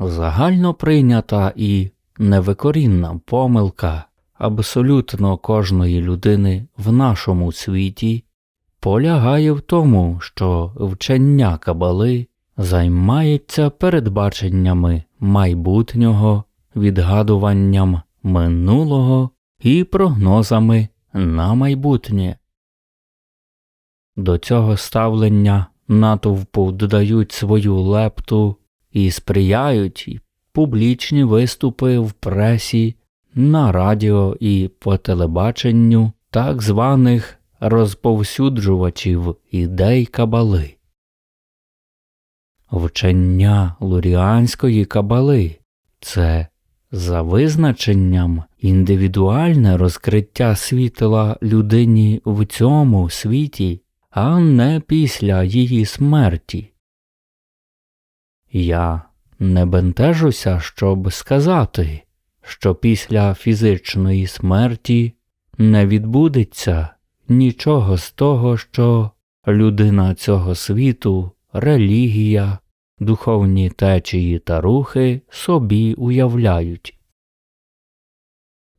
загально прийнята і невикорінна помилка абсолютно кожної людини в нашому світі полягає в тому, що вчення кабали займається передбаченнями майбутнього, відгадуванням минулого і прогнозами на майбутнє. До цього ставлення натовпу додають свою лепту і сприяють публічні виступи в пресі, на радіо і по телебаченню так званих розповсюджувачів ідей кабали. Вчення луріанської кабали це за визначенням індивідуальне розкриття світла людині в цьому світі, а не після її смерті. Я не бентежуся, щоб сказати, що після фізичної смерті не відбудеться нічого з того, що людина цього світу, релігія, духовні течії та рухи собі уявляють.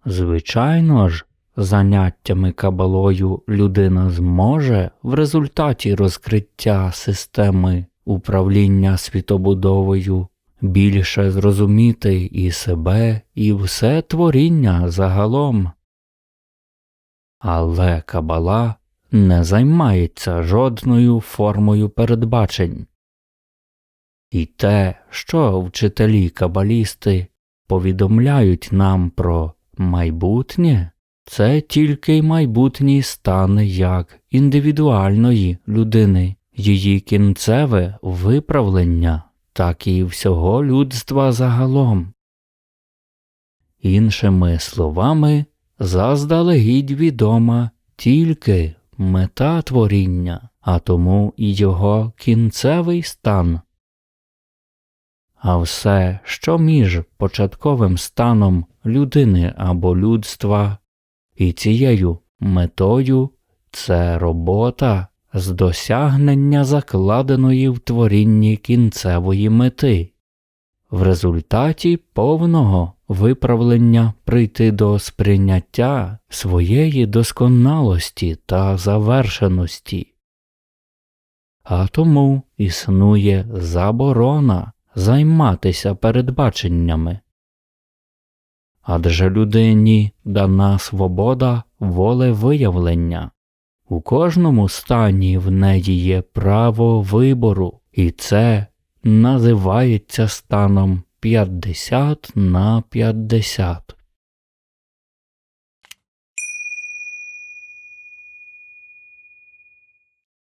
Звичайно ж, заняттями кабалою людина зможе в результаті розкриття системи управління світобудовою більше зрозуміти і себе, і все творіння загалом. Але кабала не займається жодною формою передбачень. І те, що вчителі кабалісти повідомляють нам про майбутнє, це тільки майбутній стан як індивідуальної людини, її кінцеве виправлення, так і всього людства загалом. Іншими словами, заздалегідь відома тільки мета творіння, а тому і його кінцевий стан. А все, що між початковим станом людини або людства і цією метою, це робота з досягнення закладеної в творінні кінцевої мети, в результаті повного виправлення прийти до сприйняття своєї досконалості та завершеності. А тому існує заборона займатися передбаченнями. Адже людині дана свобода волевиявлення. У кожному стані в неї є право вибору, і це називається станом 50 на 50.